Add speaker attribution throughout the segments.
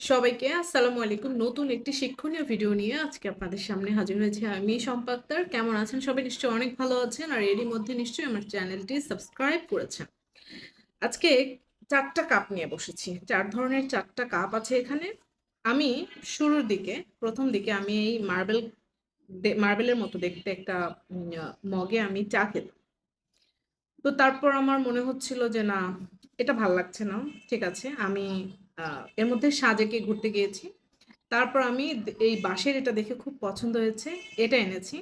Speaker 1: সবাইকে আসসালামু আলাইকুম। নতুন একটি শিক্ষণীয় ভিডিও নিয়ে আজকে আপনাদের সামনে হাজির হয়েছে আমি শম্পা আক্তার। কেমন আছেন? সবাই নিশ্চয়ই অনেক ভালো আছেন। আর এরই মধ্যে নিশ্চয়ই আমার চ্যানেলটি সাবস্ক্রাইব করেছেন। আজকে চারটা কাপ নিয়ে বসেছি। চার ধরনের চারটা কাপ আছে এখানে। আমি শুরুর দিকে প্রথম দিকে আমি এই মার্বেল মার্বেলের মতো দেখতে একটা মগে আমি চা খেতাম। তো তারপর আমার মনে হচ্ছিল যে না, এটা ভালো লাগছে না। ঠিক আছে। আমি এর মধ্যে সাজেকে ঘুরতে গিয়েছি। তারপর আমি এই বাঁশের এটা দেখে খুব পছন্দ হয়েছে। এটা এনেছি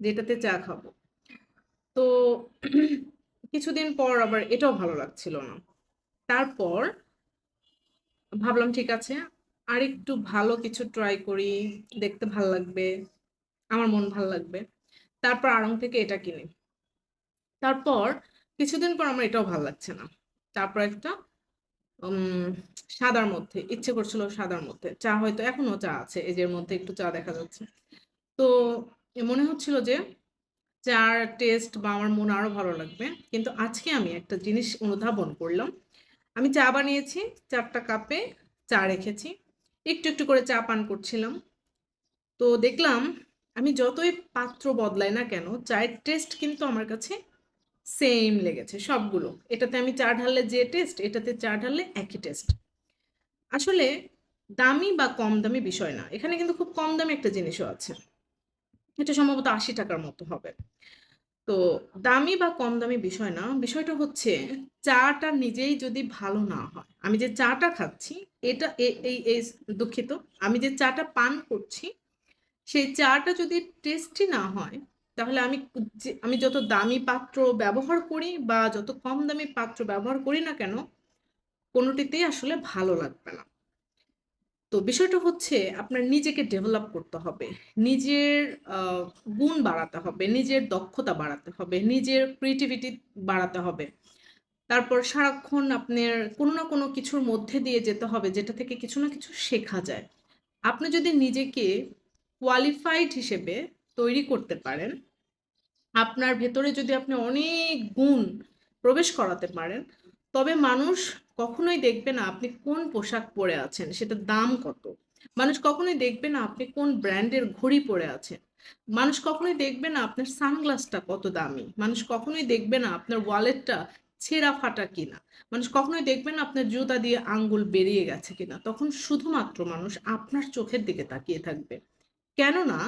Speaker 1: যে এটাতে চা খাব। তো কিছুদিন পর আবার এটাও ভালো লাগছিল না। তারপর ভাবলাম ঠিক আছে, আরেকটু ভালো কিছু ট্রাই করি। দেখতে ভালো লাগবে। আমার মন ভালো লাগবে। তারপর আড়ং থেকে এটা কিনি। তারপর কিছুদিন পর আমার এটাও ভালো লাগছে না। তারপর একটা সাদার মধ্যে ইচ্ছে করছিল সাদার মধ্যে। চা হয়তো এখনও চা আছে। এই মধ্যে একটু চা দেখা যাচ্ছে। তো মনে হচ্ছিল যে চার টেস্ট বা আমার মন আরও ভালো লাগবে। কিন্তু আজকে আমি একটা জিনিস অনুধাবন করলাম। আমি চা বানিয়েছি চারটা কাপে চা রেখেছি। একটু, একটু করে চা পান করছিলাম। তো দেখলাম আমি যতই পাত্র বদলাই না কেন, চায়ের টেস্ট কিন্তু আমার কাছে সেইম লেগেছে সবগুলো। এটাতে আমি চা ঢাললে যে টেস্ট, এটাতে চা ঢাললে একই টেস্ট। আসলে দামি বা কম দামি বিষয় না। এখানে কিন্তু খুব কম দামি একটা জিনিসও আছে। এটা সম্ভবত ৳৮০ র মতো হবে। তো দামি বা কম দামি বিষয় না। বিষয়টা হচ্ছে চাটা নিজেই যদি ভালো না হয়, আমি যে চাটা খাচ্ছি এটা এই এই দুঃখিত। আমি যে চাটা পান করছি, সেই চাটা যদি টেস্টি না হয়, তাহলে আমি আমি যত দামি পাত্র ব্যবহার করি বা যত কম দামি পাত্র ব্যবহার করি না কেন, কোনোটিতেই আসলে ভালো লাগবে না। তো বিষয়টা হচ্ছে আপনার নিজেকে ডেভেলপ করতে হবে। নিজের গুণ বাড়াতে হবে, নিজের দক্ষতা বাড়াতে হবে, নিজের ক্রিয়েটিভিটি বাড়াতে হবে। তারপর সারাক্ষণ আপনার কোনো না কোনো কিছুর মধ্যে দিয়ে যেতে হবে যেটা থেকে কিছু না কিছু শেখা যায়। আপনি যদি নিজেকে কোয়ালিফাইড হিসেবে তৈরি করতে পারেন, আপনার ভেতরে যদি আপনি অনেক গুণ প্রবেশ করাতে পারেন, তবে মানুষ কখনোই দেখবে না আপনি কোন পোশাক পরে আছেন, সেটার দাম কত। মানুষ কখনোই দেখবে না আপনি কোন ব্র্যান্ডের ঘড়ি পরে আছেন। মানুষ কখনোই দেখবে না আপনার সানগ্লাসটা কত দামি। মানুষ কখনোই দেখবে না আপনার ওয়ালেটটা ছেঁড়া ফাটা কিনা। মানুষ কখনোই দেখবে না আপনার জুতা দিয়ে আঙ্গুল বেরিয়ে গেছে কিনা। তখন শুধুমাত্র মানুষ আপনার চোখের দিকে তাকিয়ে থাকবে। কেননা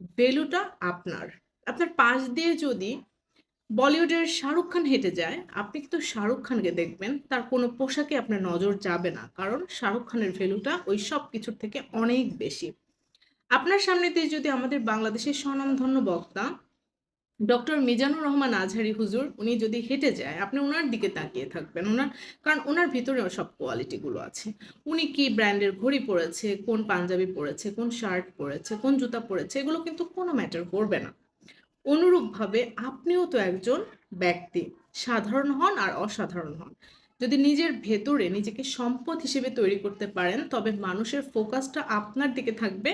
Speaker 1: ভ্যালুটা আপনার। আপনার পাশ দিয়ে যদি বলিউডের শাহরুখ খান হেঁটে যায়, আপনি কিন্তু শাহরুখ খানকে দেখবেন। তার কোনো পোশাকে আপনার নজর যাবে না। কারণ শাহরুখ খানের ভ্যালুটা ওই সব কিছুর থেকে অনেক বেশি। আপনার সামনে দিয়ে যদি আমাদের বাংলাদেশের স্বনামধন্য বক্তা ডক্টর মিজানুর রহমান আজহারি হুজুর উনি যদি হেঁটে যায়, আপনি ওনার দিকে তাকিয়ে থাকবেন। ওনার কারণ ওনার ভিতরে সব কোয়ালিটি গুলো আছে। উনি কি ব্র্যান্ডের ঘড়ি পরেছে কোন পাঞ্জাবি পরেছে কোন শার্ট পরেছে কোন জুতা পরেছে এগুলো কিন্তু কোনো ম্যাটার করবে না। অনুরূপভাবে আপনিও তো একজন ব্যক্তি। সাধারণ হন আর অসাধারণ হন। যদি নিজের ভেতরে নিজেকে সম্পদ হিসেবে তৈরি করতে পারেন, তবে মানুষের ফোকাসটা আপনার দিকে থাকবে।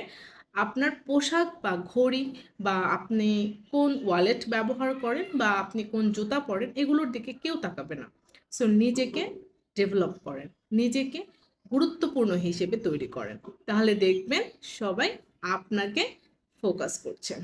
Speaker 1: আপনার পোশাক বা ঘড়ি বা আপনি কোন ওয়ালেট ব্যবহার করেন বা আপনি কোন জুতা পরেন, এগুলোর দিকে কেউ তাকাবে না। সো নিজেকে ডেভেলপ করেন। নিজেকে গুরুত্বপূর্ণ হিসেবে তৈরি করেন। তাহলে দেখবেন সবাই আপনাকে ফোকাস করছে।